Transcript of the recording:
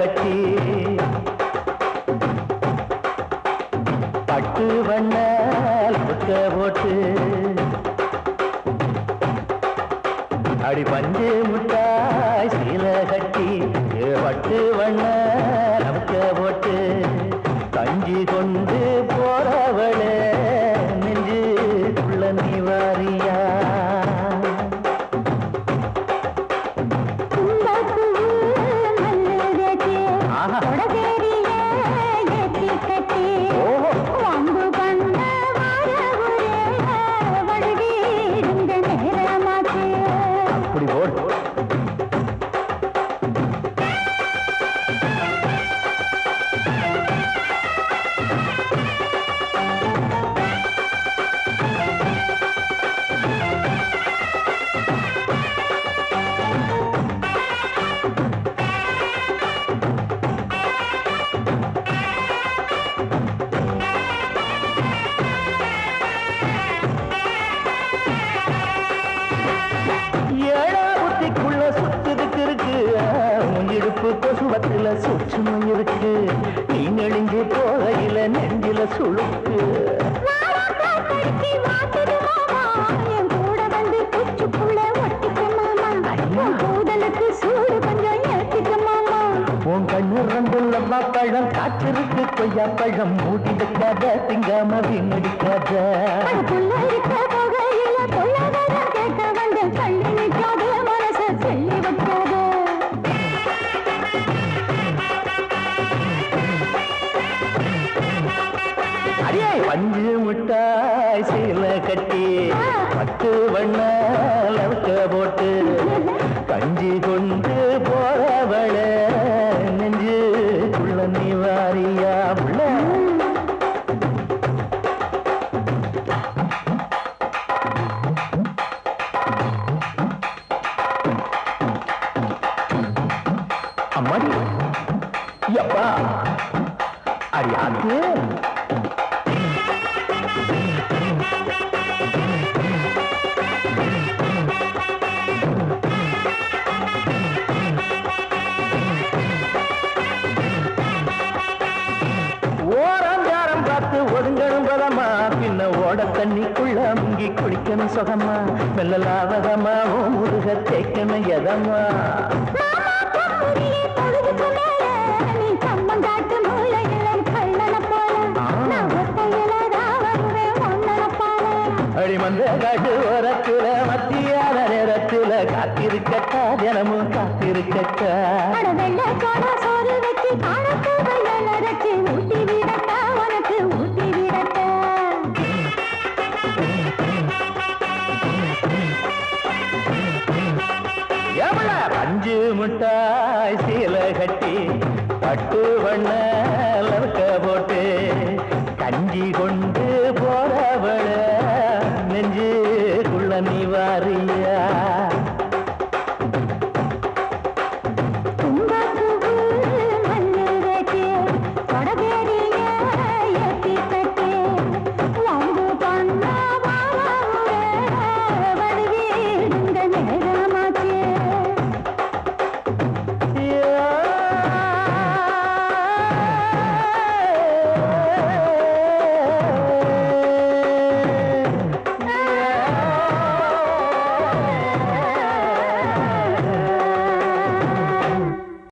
அழகட்டி பட்டு வண்ண போட்டு அடி பஞ்சு முட்டாய் சீல கட்டி பட்டு வண்ண அப்படி போட்டு உருவத்துல கொசுவத்துல இருக்கு. நீ நெளிஞ்சு போகையில நெஞ்சில சுழுக்கு உன் கண்ணு ரெண்டுள்ள பழம் காற்றிருக்கு கொய்யா பழம் மூடி வைக்காத திங்காம வீணடிக்காத. பஞ்சு முட்டாய் சீல கட்டி பட்டு வண்ண லவுக்க போட்டு கஞ்சி கொண்டு போறவள நெஞ்சு உள்ள நிவாரியா உள்ள. அம்மாடி எப்பா அடி அது தண்ணிக்குள்ள முங்கி குளிக்கணும் சுகமா? மெல்லலாவதமா? ஓ முருக தேய்க்கணும் எதமா? அடிமந்த காட்டு ஓரத்துல மத்தியான நேரத்துல காத்திருக்கட்டா தினமும் காத்திருக்கட்டா. வெள்ள காண சோறு வச்சு காணத்து அஞ்சு முட்டாய் சீலை கட்டி பட்டு வண்ண